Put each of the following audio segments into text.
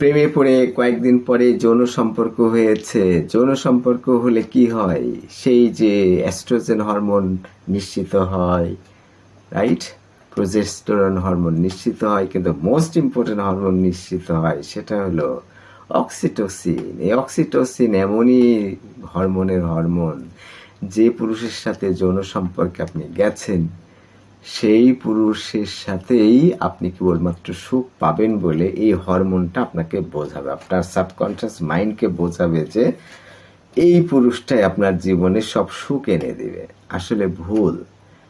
প্রেমে পড়ে কয়েকদিন পরে যৌন সম্পর্ক হয়েছে। যৌন সম্পর্ক হলে কি হয়? সেই যে অ্যাস্ট্রোজেন হরমোন নিশ্চিত হয় রাইট প্রোজেস্টোরন হরমোন নিশ্চিত হয়, কিন্তু মোস্ট ইম্পর্টেন্ট হরমোন নিশ্চিত হয়, সেটা হলো অক্সিটোসিন এই অক্সিটোসিন এমনই হরমোনের হরমোন যে পুরুষের সাথে যৌন সম্পর্কে আপনি গেছেন সেই পুরুষের সাথেই আপনি কেবলমাত্র সুখ পাবেন বলে এই হরমোনটা আপনাকে বোঝাবে। আপনার সাবকনশিয়াস মাইন্ডকে বোঝাবে যে এই পুরুষটাই আপনার জীবনে সব সুখ এনে দেবে। আসলে ভুল।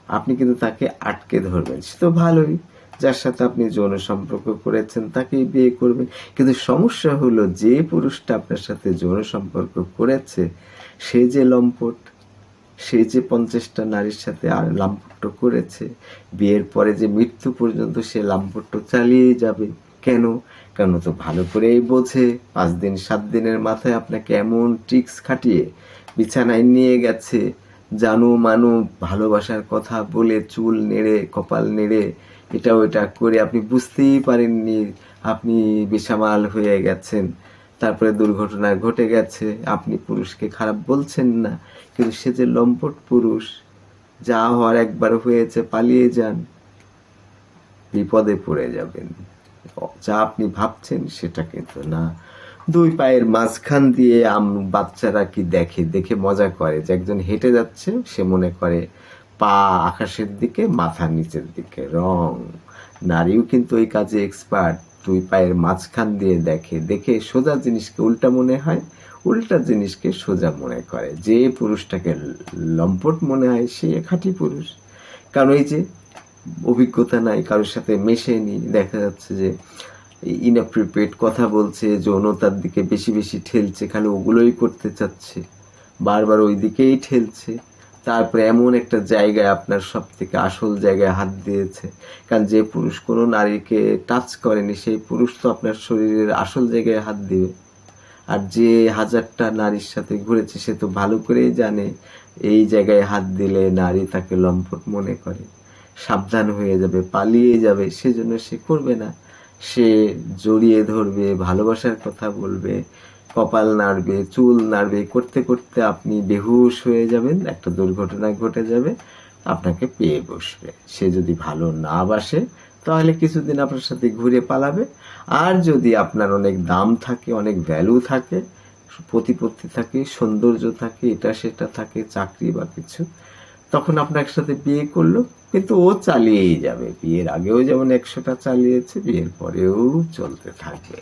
আপনি কিন্তু তাকে আটকে ধরবেন। সে তো ভালোই। যার সাথে আপনি যৌন সম্পর্ক করেছেন, তাকেই বিয়ে করবেন। কিন্তু সমস্যা হলো যে পুরুষটা আপনার সাথে যৌন সম্পর্ক করেছে, সে যে লম্পট সে যে পঞ্চাশটা নারীর সাথে আর লাম্পট্য করেছে, বিয়ের পরে যে মৃত্যু পর্যন্ত সে লাম্পট্য চালিয়ে যাবে, কেন? কেন তো ভালো করেই বোঝে, পাঁচ দিন, সাত দিনের মাথায় আপনাকে এমন ট্রিক্স খাটিয়ে বিছানায় নিয়ে গেছে। জানু মানু, ভালোবাসার কথা বলে চুল নেড়ে, কপাল নেড়ে, এটা ওটা করে আপনি বুঝতেই পারেননি, আপনি বেসামাল হয়ে গেছেন। তারপরে দুর্ঘটনা ঘটে গেছে, আপনি পুরুষকে খারাপ বলছেন না, কিন্তু সে যে লম্পট পুরুষ, যা হওয়ার একবার হয়েছে, পালিয়ে যান, বিপদে পড়ে যাবেন। যা আপনি ভাবছেন সেটা কিন্তু না। দুই পায়ের মাঝখান দিয়ে আম বাচ্চারা কি দেখে? দেখে মজা করে যে একজন হেঁটে যাচ্ছে, সে মনে করে পা আকাশের দিকে, মাথা নিচের দিকে, রং। নারীও কিন্তু ওই কাজে এক্সপার্ট দুই পায়ের মাঝখান দিয়ে দেখে দেখে সোজা জিনিসকে উল্টা মনে হয়, উল্টা জিনিসকে সোজা মনে করে। যে পুরুষটাকে লম্পট মনে হয়, সে খাঁটি পুরুষ। কারণ এই যে অভিজ্ঞতা নাই, কারোর সাথে মেশেনি, দেখা যাচ্ছে যে ইনঅ্যাপ্রিপেট কথা বলছে, যৌনতার দিকে বেশি বেশি ঠেলছে, খালি ওগুলোই করতে চাচ্ছে। বারবার ওই দিকেই ঠেলছে। তারপরে এমন একটা জায়গায় আপনার সব থেকে আসল জায়গায় হাত দিয়েছে। কারণ যে পুরুষ কোনো নারীকে টাচ করেনি, সেই পুরুষ তো আপনার শরীরের আসল জায়গায় হাত দিবে। আর যে হাজারটা নারীর সাথে ঘুরেছে, সে তো ভালো করেই জানে, এই জায়গায় হাত দিলে নারী তাকে লম্পট মনে করে। সাবধান হয়ে যাবে, পালিয়ে যাবে, সেজন্য সে করবে না। সে জড়িয়ে ধরবে, ভালোবাসার কথা বলবে কপাল নাড়বে, চুল নাড়বে, করতে করতে আপনি বেহুশ হয়ে যাবেন, একটা দুর্ঘটনা ঘটে যাবে, আপনাকে পেয়ে বসবে। সে যদি ভালো না বাসে, তাহলে কিছুদিন আপনার সাথে ঘুরে পালাবে। আর যদি আপনার অনেক দাম থাকে, অনেক ভ্যালু থাকে, প্রতিপত্তি থাকে, সৌন্দর্য থাকে, এটা সেটা থাকে, চাকরি বা কিছু, তখন আপনার সাথে বিয়ে করল, কিন্তু ও চালিয়েই যাবে। বিয়ের আগেও যেমন একশোটা চালিয়েছে, বিয়ের পরেও চলতে থাকবে।